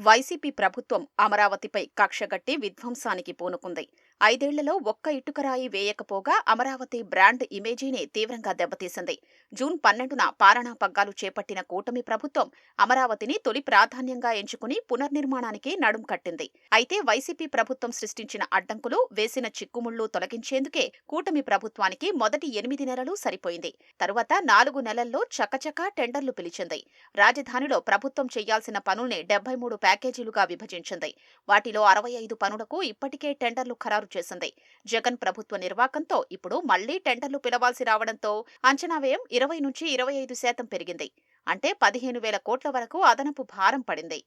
YCP ప్రభుత్వం అమరావతిపై కక్షగట్టి విధ్వంసానికి పూనుకుంది. ఐదేళ్ళలో ఒక్క ఇటుకరాయి వేయకపోగా అమరావతి బ్రాండ్ ఇమేజీని తీవ్రంగా దెబ్బతీసింది. జూన్ పన్నెండున పాలనా పగ్గాలు చేపట్టిన కూటమి ప్రభుత్వం అమరావతిని తొలి ప్రాధాన్యంగా ఎంచుకుని పునర్నిర్మాణానికి నడుం కట్టింది. అయితే వైసీపీ ప్రభుత్వం సృష్టించిన అడ్డంకులు వేసిన చిక్కుముళ్ళు తొలగించేందుకే కూటమి ప్రభుత్వానికి మొదటి ఎనిమిది నెలలు సరిపోయింది. తరువాత నాలుగు నెలల్లో చకచకా టెండర్లు పిలిచింది. రాజధానిలో ప్రభుత్వం చేయాల్సిన పనుల్ని డెబ్బై మూడు ప్యాకేజీలుగా విభజించింది. వాటిలో అరవై ఐదు పనులకు ఇప్పటికే టెండర్లు ఖరారు చేసింది. జగన్ ప్రభుత్వ నిర్వాకంతో ఇప్పుడు మళ్ళీ టెండర్లు పిలవాల్సి రావడంతో అంచనా వ్యయం ఇరవై నుంచి ఇరవై ఐదు శాతం పెరిగింది. అంటే పదిహేను వేల కోట్ల వరకు అదనపు భారం పడింది.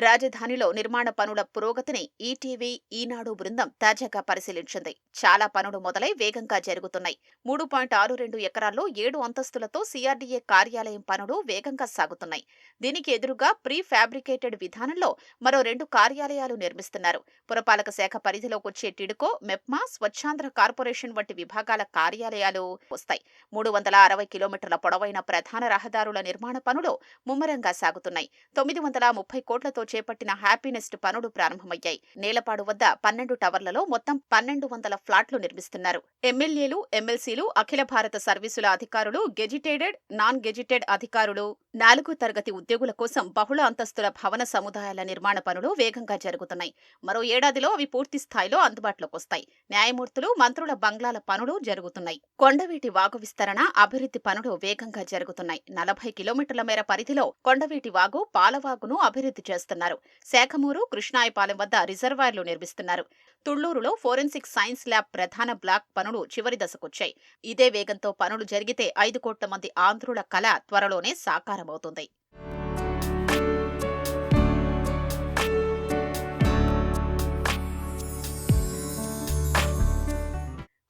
రాజధానిలో నిర్మాణ పనుల పురోగతిని ఈటీవీ ఈనాడు బృందం తాజాగా పరిశీలించింది. చాలా పనులు మొదలై వేగంగా జరుగుతున్నాయి. మూడు పాయింట్ ఆరు రెండు ఎకరాల్లో ఏడు అంతస్తులతో సిఆర్డీఏ కార్యాలయం పనులు వేగంగా సాగుతున్నాయి. దీనికి ఎదురుగా ప్రీ ఫ్యాబ్రికేటెడ్ విధానంలో మరో రెండు కార్యాలయాలు నిర్మిస్తున్నారు. పురపాలక శాఖ పరిధిలోకి వచ్చే టిడ్కో మెప్మా స్వచ్ఛాంధ్ర కార్పొరేషన్ వంటి విభాగాల కార్యాలయాలు వస్తాయి. మూడు వందల అరవై కిలోమీటర్ల పొడవైన ప్రధాన రహదారుల నిర్మాణ పనులు ముమ్మరంగా సాగుతున్నాయి. తొమ్మిది వందల ముప్పై కోట్లతో చేపట్టిన హ్యాపీనెస్ట్ పనులు ప్రారంభమయ్యాయి. నేలపాడు వద్ద పన్నెండు టవర్లలో మొత్తం పన్నెండు వందల ఫ్లాట్లు నిర్మిస్తున్నారు. ఎమ్మెల్యేలు ఎమ్మెల్సీలు అఖిల భారత సర్వీసుల అధికారులు గెజిటేటెడ్ నాన్ గెజిటెడ్ అధికారులు నాలుగో తరగతి ఉద్యోగుల కోసం బహుళ అంతస్తుల భవన సముదాయాల నిర్మాణ పనులు వేగంగా జరుగుతున్నాయి. మరో ఏడాదిలో అవి పూర్తి స్థాయిలో అందుబాటులోకి వస్తాయి. న్యాయమూర్తులు మంత్రుల బంగ్లాల పనులు జరుగుతున్నాయి. కొండవీటి వాగు విస్తరణ అభివృద్ధి పనులు వేగంగా జరుగుతున్నాయి. నలభై కిలోమీటర్ల మేర పరిధిలో కొండవీటి వాగు పాలవాగును అభివృద్ధి చేస్తున్నారు శాఖమూరు కృష్ణాయపాలెం వద్ద రిజర్వాయర్లు నిర్మిస్తున్నారు. తుళ్ళూరులో ఫోరెన్సిక్ సైన్స్ ల్యాబ్ ప్రధాన బ్లాక్ పనులు చివరి దశకొచ్చాయి. ఇదే వేగంతో పనులు జరిగితే ఐదు కోట్ల మంది ఆంధ్రుల కళ త్వరలోనే సాకారమవుతుంది.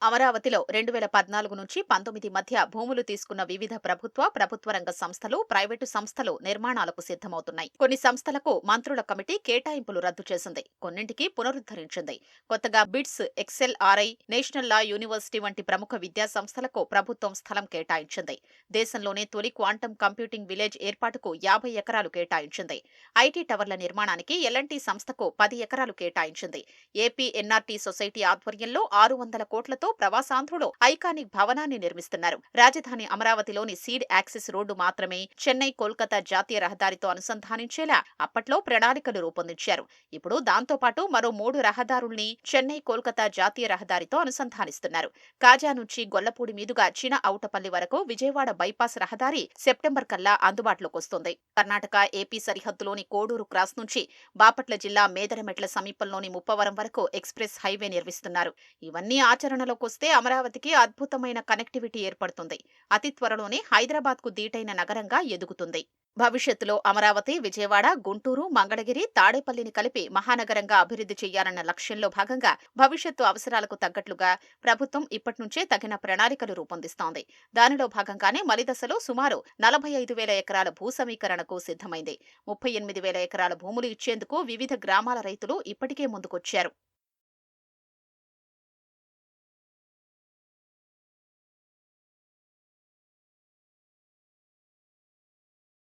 అమరావతిలో రెండు వేల పద్నాలుగు నుంచి పంతొమ్మిది మధ్య భూములు తీసుకున్న వివిధ ప్రభుత్వ ప్రభుత్వ రంగ సంస్థలు ప్రైవేటు సంస్థలు నిర్మాణాలకు సిద్ధమవుతున్నాయి. కొన్ని సంస్థలకు మంత్రుల కమిటీ కేటాయింపులు రద్దు చేసింది. కొన్నింటికి పునరుద్ధరించింది. కొత్తగా BITS XLRI national law university వంటి ప్రముఖ విద్యా సంస్థలకు ప్రభుత్వం స్థలం కేటాయించింది. దేశంలోనే తొలి క్వాంటం కంప్యూటింగ్ విలేజ్ ఏర్పాటుకు యాభై ఎకరాలు కేటాయించింది. ఐటీ టవర్ల నిర్మాణానికి ఎల్ఎన్టీ సంస్థకు పది ఎకరాలు కేటాయించింది. ఏపీ ఎన్ఆర్టీ సొసైటీ ఆధ్వర్యంలో ఆరు వందల కోట్లతో ప్రవాసాంధ్రులు ఐకానిక్ భవనాన్ని నిర్మిస్తున్నారు. రాజధాని అమరావతిలోని సీడ్ యాక్సిస్ రోడ్డు మాత్రమే చెన్నై కోల్కతా జాతీయ రహదారితో అనుసంధానించేలా అప్పట్లో ప్రణాళికలు రూపొందించారు. ఇప్పుడు దాంతో పాటు మరో మూడు రహదారుల్ని చెన్నై కోల్కతా జాతీయ రహదారితో అనుసంధానిస్తున్నారు. కాజా నుంచి గొల్లపూడి మీదుగా చిన అవుటపల్లి వరకు విజయవాడ బైపాస్ రహదారి సెప్టెంబర్ కల్లా అందుబాటులోకి వస్తుంది. కర్ణాటక ఏపీ సరిహద్దులోని కోడూరు క్రాస్ నుంచి బాపట్ల జిల్లా మేదరమెట్ల సమీపంలోని ముప్పవరం వరకు ఎక్స్ప్రెస్ హైవే నిర్మిస్తున్నారు. ఇవన్నీ ఆచరణలో వస్తే అమరావతికి అద్భుతమైన కనెక్టివిటీ ఏర్పడుతుంది. అతి త్వరలోనే హైదరాబాద్కు దీటైన నగరంగా ఎదుగుతుంది. భవిష్యత్తులో అమరావతి విజయవాడ గుంటూరు మంగళగిరి తాడేపల్లిని కలిపి మహానగరంగా అభివృద్ధి చేయాలన్న లక్ష్యంలో భాగంగా భవిష్యత్తు అవసరాలకు తగ్గట్లుగా ప్రభుత్వం ఇప్పటినుంచే తగిన ప్రణాళికలు రూపొందిస్తోంది. దానిలో భాగంగానే మలిదశలో సుమారు నలభై ఐదు వేల ఎకరాల భూ సమీకరణకు సిద్ధమైంది. ముప్పై ఎనిమిది వేల ఎకరాల భూములు ఇచ్చేందుకు వివిధ గ్రామాల రైతులు ఇప్పటికే ముందుకొచ్చారు.